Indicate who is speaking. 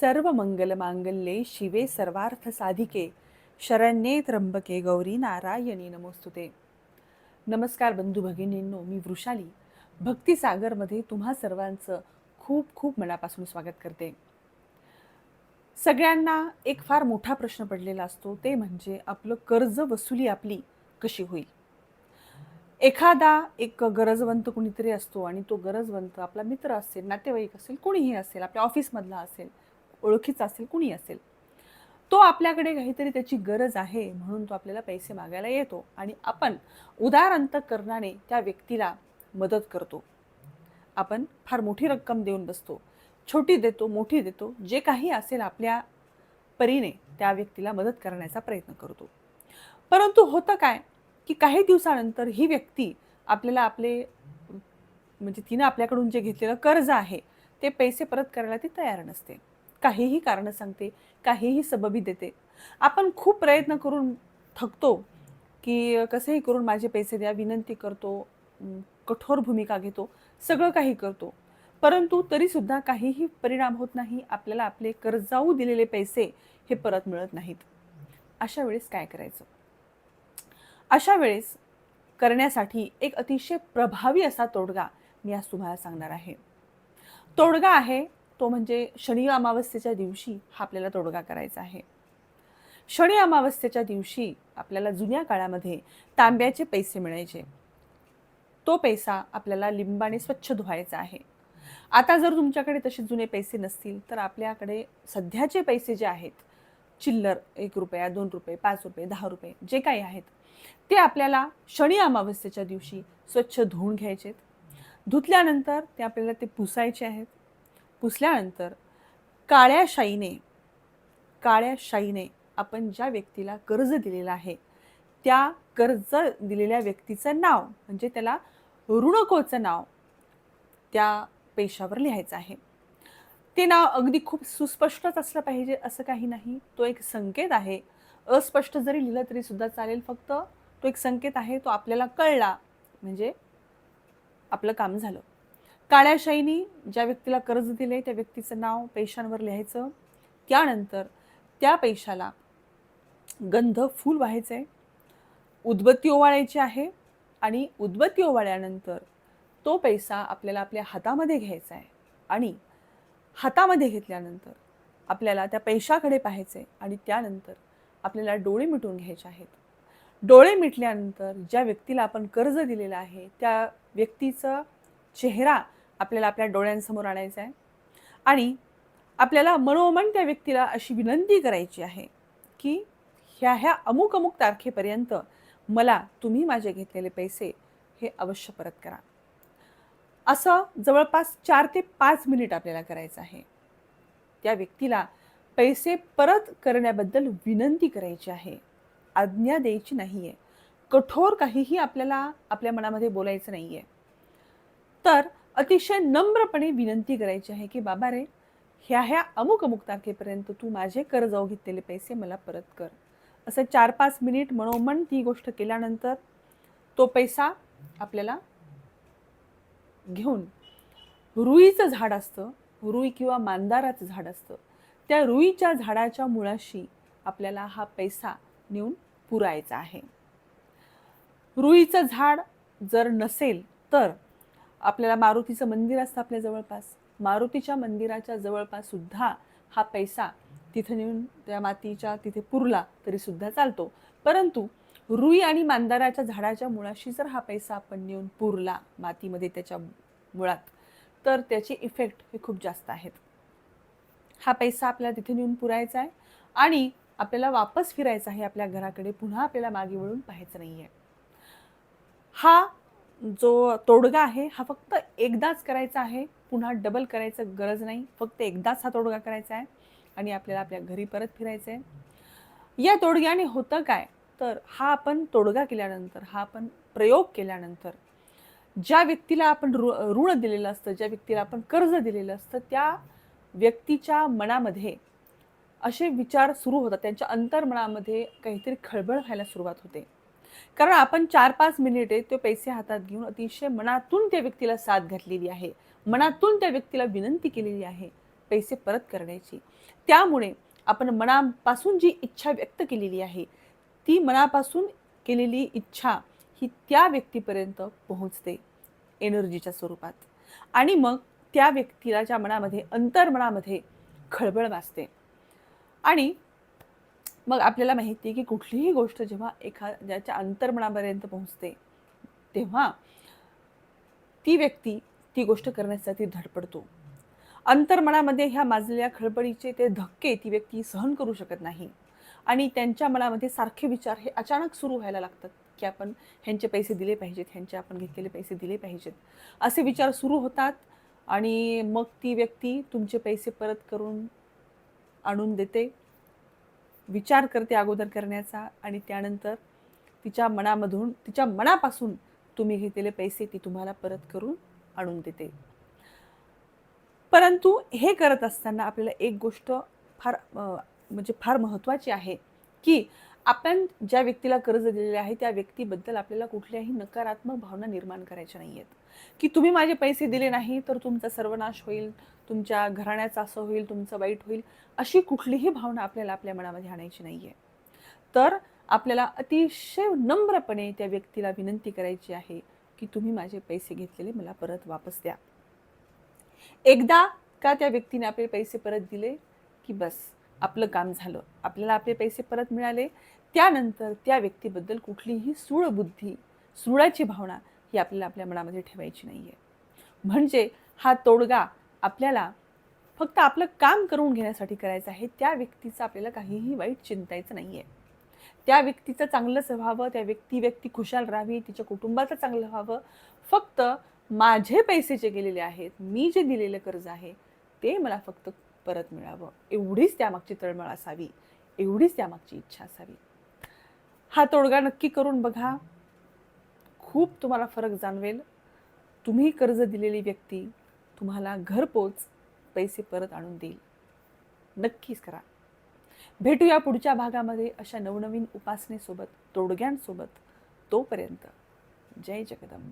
Speaker 1: सर्व मंगल मांगल्ये शिवे सर्वार्थ साधिके. शरण्ये त्र्यंबके गौरी नारायणी नमोस्तुते. नमस्कार बंधू भगिनींनो मी वृषाली. भक्तिसागरमध्ये तुम्हा सर्वांचं खूप खूप मनापासून स्वागत करते. सगळ्यांना एक फार मोठा प्रश्न पडलेला असतो ते म्हणजे आपलं कर्ज वसुली आपली कशी होईल? एखादा एक गरजवंत कुणीतरी असतो आणि तो गरजवंत आपला मित्र असेल नातेवाईक असेल कुणीही असेल आपल्या ऑफिसमधला असेल ओळखीचा असेल कुणी असेल. तो आपल्याकडे काहीतरी त्याची गरज आहे म्हणून तो आपल्याला पैसे मागायला येतो आणि आपण उदार अंतकरणाने त्या व्यक्तीला मदत करतो. आपण फार मोठी रक्कम देऊन बसतो छोटी देतो मोठी देतो जे काही असेल आपल्या परीने त्या व्यक्तीला मदत करण्याचा प्रयत्न करतो. परंतु होतं काय की काही दिवसानंतर ही व्यक्ती आपल्याला आपले म्हणजे तिनं आपल्याकडून जे घेतलेलं कर्ज आहे ते पैसे परत करायला ती तयार नसते. काहीही कारणं सांगते काहीही सबबी देते. आपण खूप प्रयत्न करून थकतो की कसेही करून माझे पैसे द्या विनंती करतो कठोर भूमिका घेतो सगळं काही करतो. परंतु तरीसुद्धा काहीही परिणाम होत नाही आपल्याला आपले कर्जाऊ दिलेले पैसे हे परत मिळत नाहीत. अशा वेळेस काय करायचं? अशा वेळेस करण्यासाठी एक अतिशय प्रभावी असा तोडगा मी आज तुम्हाला सांगणार आहे. तोडगा आहे तो म्हणजे शनी अमावस्येच्या दिवशी हा आपल्याला तोडगा करायचा आहे. शनी अमावस्येच्या दिवशी आपल्याला जुन्या काळामध्ये तांब्याचे पैसे मिळायचे. तो पैसा आपल्याला लिंबाने स्वच्छ धुवायचा आहे. आता जर तुमच्याकडे तसे जुने पैसे नसतील तर आपल्याकडे सध्याचे पैसे जे आहेत चिल्लर एक रुपया दोन रुपये पाच रुपये दहा रुपये जे काही आहेत ते आपल्याला शनी अमावस्येच्या दिवशी स्वच्छ धुवून घ्यायचे धुतल्यानंतर ते आपल्याला ते पुसायचे आहेत. पुसल्यानंतर काळ्या शाईने काळ्या शाईने आपण ज्या व्यक्तीला कर्ज दिलेलं आहे त्या कर्ज दिलेल्या व्यक्तीचं नाव म्हणजे त्याला ऋणकोचं नाव त्या पेशावर लिहायचं आहे. ते नाव अगदी खूप सुस्पष्टच असलं पाहिजे असं काही नाही. तो एक संकेत आहे. अस्पष्ट जरी लिहिलं तरी सुद्धा चालेल. फक्त तो एक संकेत आहे तो आपल्याला कळला म्हणजे आपलं काम झालं. काळ्या शाईनी ज्या व्यक्तीला कर्ज दिले त्या व्यक्तीचं नाव पैशांवर लिहायचं. त्यानंतर त्या पैशाला गंध फूल व्हायचं आहे उदबत्ती ओवाळायची आहे आणि उदबत्ती ओवाळल्यानंतर तो पैसा आपल्याला आपल्या हातामध्ये घ्यायचा आहे आणि हातामध्ये घेतल्यानंतर आपल्याला त्या पैशाकडे पाहायचे आणि त्यानंतर आपल्याला डोळे मिटून घ्यायचे आहेत. डोळे मिटल्यानंतर ज्या व्यक्तीला आपण कर्ज दिलेलं आहे त्या व्यक्तीचा चेहरा आपल्याला आपल्या डोळ्यांसमोर आणायचं आहे. आणि आपल्याला मनोमन त्या व्यक्तीला अशी विनंती करायची आहे की ह्या ह्या अमुक अमुक तारखेपर्यंत मला तुम्ही माझे घेतलेले पैसे हे अवश्य परत करा. असं जवळपास चार ते पाच मिनिट आपल्याला करायचं आहे. त्या व्यक्तीला पैसे परत करण्याबद्दल विनंती करायची आहे. आज्ञा द्यायची नाही आहे कठोर काहीही आपल्याला आपल्या मनामध्ये बोलायचं नाही आहे तर अतिशय नम्रपणे विनंती करायची आहे की बाबा रे ह्या ह्या अमुक अमुक तारखेपर्यंत तू माझे कर्जाऊ घेतलेले पैसे मला परत कर. असं चार पाच मिनिट मनोमन ती गोष्ट केल्यानंतर तो पैसा आपल्याला घेऊन रुईचं झाड असतं. रुई किंवा मांदाराचं झाड असतं. त्या रुईच्या झाडाच्या मुळाशी आपल्याला हा पैसा नेऊन पुरायचा आहे. रुईचं झाड जर नसेल तर आपल्याला मारुतीचं मंदिर असतं आपल्या जवळपास. मारुतीच्या मंदिराच्या जवळपास सुद्धा हा पैसा तिथे नेऊन त्या मातीच्या तिथे पुरला तरी सुद्धा चालतो. परंतु रुई आणि मांदाराच्या झाडाच्या मुळाशी जर हा पैसा आपण नेऊन पुरला मातीमध्ये त्याच्या मुळात तर त्याचे इफेक्ट हे खूप जास्त आहेत. हा पैसा आपल्याला तिथे नेऊन पुरायचा आहे आणि आपल्याला वापस फिरायचा आहे आपल्या घराकडे पुन्हा आपल्याला मागे वळून पाहायचं नाही आहे हा जो तोडगा आहे हा फक्त एकदाच करायचा आहे पुन्हा डबल करायचं गरज नाही. फक्त एकदाच हा तोडगा करायचा आहे आणि आपल्याला आपल्या घरी परत फिरायचं आहे. या तोडग्याने होतं काय? तर हा आपण तोडगा केल्यानंतर हा आपण प्रयोग केल्यानंतर ज्या व्यक्तीला आपण ऋ ऋण दिलेलं असतं ज्या व्यक्तीला आपण कर्ज दिलेलं असतं त्या व्यक्तीच्या मनामध्ये असे विचार सुरू होतात. त्यांच्या अंतर्मनामध्ये काहीतरी खळबळ व्हायला सुरुवात होते. कारण आपण चार पाच मिनिटे ते पैसे हातात घेऊन अतिशय मनातून त्या व्यक्तीला साथ घातलेली आहे. मनातून त्या व्यक्तीला विनंती केलेली आहे पैसे परत करण्याची. त्यामुळे आपण मनापासून जी इच्छा व्यक्त केलेली आहे ती मनापासून केलेली इच्छा ही त्या व्यक्तीपर्यंत पोहोचते एनर्जीच्या स्वरूपात. आणि मग त्या व्यक्तीच्या मनामध्ये अंतर्मनामध्ये खळबळ वाचते आणि मग आपल्याला माहिती आहे की कुठलीही गोष्ट जेव्हा एखाद्याच्या अंतर्मनापर्यंत पोहोचते तेव्हा ती व्यक्ती ती गोष्ट करण्यासाठी धडपडतो. अंतर्मनामध्ये ह्या माजलेल्या खळबळीचे ते धक्के ती व्यक्ती सहन करू शकत नाही आणि त्यांच्या मनामध्ये सारखे विचार हे अचानक सुरू व्हायला लागतात की आपण ह्यांचे पैसे दिले पाहिजेत ह्यांचे आपण घेतलेले पैसे दिले पाहिजेत. असे विचार सुरू होतात आणि मग ती व्यक्ती तुमचे पैसे परत करून आणून देते. विचार करते अगोदर करण्याचा आणि त्यानंतर तिच्या मनामधून तिच्या मनापासून तुम्ही घेतलेले पैसे ती तुम्हाला परत करून आणून देते. परंतु हे करत असताना आपल्याला एक गोष्ट फार म्हणजे फार महत्त्वाची आहे की आपण ज्या व्यक्तीला कर्ज दिलेले आहे त्या व्यक्तीबद्दल आपल्याला कुठल्याही नकारात्मक भावना निर्माण करायच्या नाही आहेत की तुम्ही माझे पैसे दिले नाही तर तुमचा सर्वनाश होईल तुमच्या घराण्याचं असं होईल तुमचं वाईट होईल अशी कुठलीही भावना आपल्याला आपल्या मनामध्ये आणायची नाही आहे तर आपल्याला अतिशय नम्रपणे त्या व्यक्तीला विनंती करायची आहे की तुम्ही माझे पैसे घेतलेले मला परत वापस द्या. एकदा का त्या व्यक्तीने आपले पैसे परत दिले की बस आपलं काम झालं. आपल्याला आपले पैसे परत मिळाले. त्यानंतर त्या व्यक्तीबद्दल कुठलीही सूळबुद्धी सूळाची भावना ही आपल्याला आपल्या मनामध्ये ठेवायची नाही आहे म्हणजे हा तोडगा आपल्याला फक्त आपलं काम करून घेण्यासाठी करायचं आहे त्या व्यक्तीचं आपल्याला काहीही वाईट चिंतायचं नाही आहे त्या व्यक्तीचं चांगलंच व्हावं त्या व्यक्ती व्यक्ती खुशाल राहावी तिच्या कुटुंबाचं चांगलं व्हावं. फक्त माझे पैसे जे गेलेले आहेत मी जे दिलेलं कर्ज आहे ते मला फक्त परत मिळावं. एवढीच त्यामागची तळमळ असावी. एवढीच त्यामागची इच्छा असावी. हा तोडगा नक्की करून बघा. खूप तुम्हाला फरक जाणवेल. तुम्ही कर्ज दिलेली व्यक्ती तुम्हाला घरपोच पैसे परत आणून देईल. नक्कीच करा. भेटूया पुढच्या भागामध्ये अशा नवनवीन उपासनेसोबत तोडग्यांसोबत तोपर्यंत जय जगदंब.